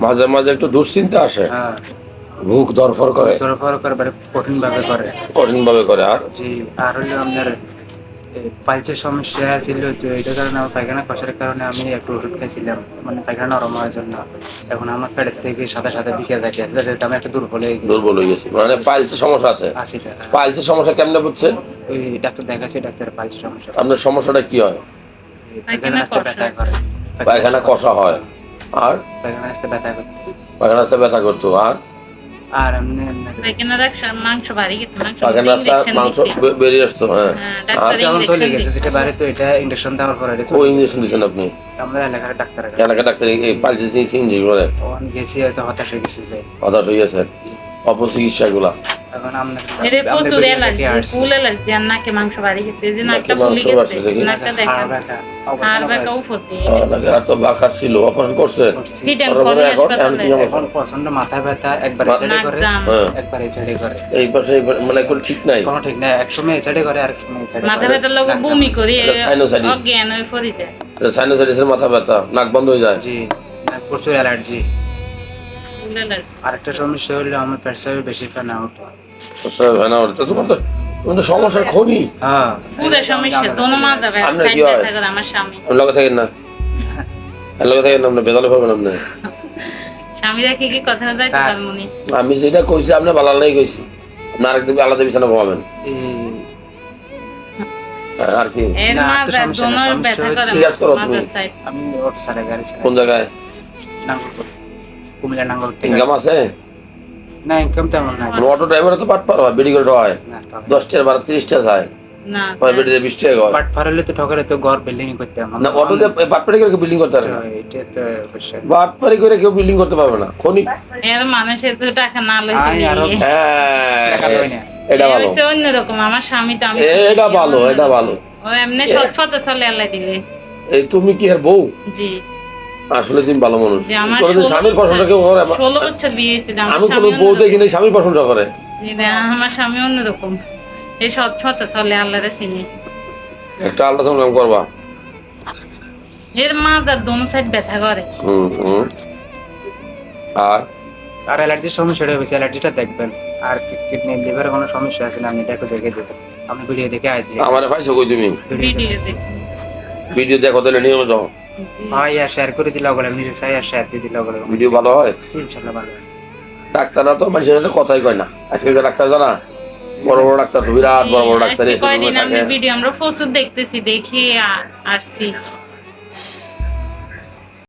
মাঝে মাঝে একটু দুশ্চিন্তা আসে। হ্যাঁ। বুক দরফর করে। তোর পর করে মানে কঠিন ভাবে করে। কঠিন ভাবে করে আর? জি আর হলো আপনার সমস্যা ছিল তো এইটার কারণে আমার পায়খানা কষার কারণে আমি একটু ওষুধ খাইছিলাম। মানে পায়খানা নরম হওয়ার জন্য। এখন আমার পেটের থেকে সাথে সাথে বিকে আসলে যেটা আমি একটা দুর্বল হয়ে গেছি। দুর্বল হয়ে গেছি। মানে পাইলসের সমস্যা আছে? টাকা পাইলসের সমস্যা কেমনে বুঝছেন? ওই ডাক্তার দেখাচ্ছি ডাক্তার পালচের সমস্যা। আপনার সমস্যাটা কি হয়? পায়খানা কষা হয়। আর? রাস্তায় ব্যথা করে পায়খানা রাস্তা ব্যথা করতো আর? আর এমনি মাংস বাড়ি গেছে মাংস পায়খানা রাস্তা মাংস বে- বেরিয়ে আসতো হ্যাঁ। হ্যাঁ, আর যখন চলে গেছে সেটা বাইরে তো এটা দেওয়ার পরে ও ইঞ্জেকশন দিচ্ছেন আপনি? আমরা এলাকার এলাকা ডাক্তার এই পাইলসের চিকিৎসা ইঞ্জেকশন তখন গেছি হয়তো হতাশ হয়ে গেছি যে। হতাশ হয়ে গেছে। অপচিকিৎসা গুলা এখন আমরা এরে প্রচুর বেরিয়ে অ্যালার্জি থেকে আসছি। ফুল অ্যালার্জি আর নাকে মাংস বাড়ি গেছে এই যে নাকটা ফুলে গেছে নাকটা দেখা আর বাঁকা হয়েছে। আর তো বাঁকা ছিল অপারেশন করছেন করছি। সিটেন ওর ফলি এখন- এখন হাসপাতালে কি অবস্থা? এখন প্রচণ্ড মাথা ব্যথা একবার করে একবার করে এই পাশে মানে কোনো ঠিক নাই কোনো ঠিক না এক সময় এছাড়ে করে আর মাথা করে। ব্যথার লোক নাক জাম। বমি করি এটা অজ্ঞান হয়ে পড়ে যায় সাইনোসাইটিসের মাথা ব্যথা নাক বন্ধ হয়ে যায় জি প্রচুর অ্যালার্জি আরেকটা সমস্যা হলো আমার পেটসাপে বেশি ফেনা ওঠে। তোমার তো হ্যাঁ। পুরো সমস্যা দোনো মাজা ব্যথা আপনার সাইড কি হয়? আমার স্বামী। লগে থাকেন না? আর লগে থাকেন না আপনি বেদালে পাবেন আপনি। স্বামী রেখে কি কথা যাইতে স্যার। আমি যেটা কইছি আপনি বালালাই কইছি। আপনি আরেকদিন আলাদা বিছানা ঘুমাবেন হ্যাঁ, আর কি? করে তুমি। আমি অটো সারা গাড়ি কোন জায়গায়? কুমিল্লা নাঙ্গল ইনকাম আছে? না ইনকাম তেমন না কোনো অটো ড্রাইভারে তো পাট পার হয় বেডি করে হয় না, দশ টাকা বারো তিরিশ টাকা যায় না বেডি বিশ টাকা হয় বাট ফারালে তো ঠকারে তো ঘর বিল্ডিং করতে আমার না অটো দিয়ে বাট পাড়ি করে বিল্ডিং করতে পারে এটা তো অবশ্যই। বাট পাড়ি করে কেউ বিল্ডিং করতে পারবে না। খনি এর মানুষের তো টাকা না লইছে। হ্যাঁ। এটা ভালো। অন্যরকম আমার স্বামী তো আমি এটা ভালো এটা ভালো। ও এমনি সৎ পথে চলে আল্লাহ দিলে। তুমি কি আর বউ? জি। আসলে তুমি ভালো মানুষ। স্বামীর প্রশংসা কেউ করে আমার- ষোলো বছর বিয়ে হয়েছিল আমি কোনো বউ অন্য- দেখিনি স্বামীর প্রশংসা করে। আমার স্বামী অন্যরকম। এই সৎ পথে চলে আল্লাহরে চিনি। একটা আল্ট্রাসাউন্ড কাম করবা। এর মাজার দোনো সাইড ব্যথা করে। হুম হুম। আর? আর অ্যালার্জির সমস্যাটা বেশি অ্যালার্জিটা দেখবেন। আর কিডনি লিভারে কোনো সমস্যা আছে না আমি এটা একটু দেখে দেবেন আমি ভিডিও দেখে আসছি। আমার পাইছো কই তুমি? ভিডিও ভিডিও দেখো তাহলে নিয়মিত জি। ইয়া শেয়ার করে দিলে বলে নিজে চাই আর শেয়ার দিয়ে দিলে বলে ভিডিও ভালো হয়? ইনশাআল্লাহ ভালো হয়। ডাক্তাররা তো মানুষের সাথে কথাই কয় না। আজকে ডাক্তার জানা বড় বড় ডাক্তার বিরাট বড় বড় ডাক্তার এসে কয়দিন আমি ভিডিও আমরা প্রচুর দেখতেছি দেখি আসছি।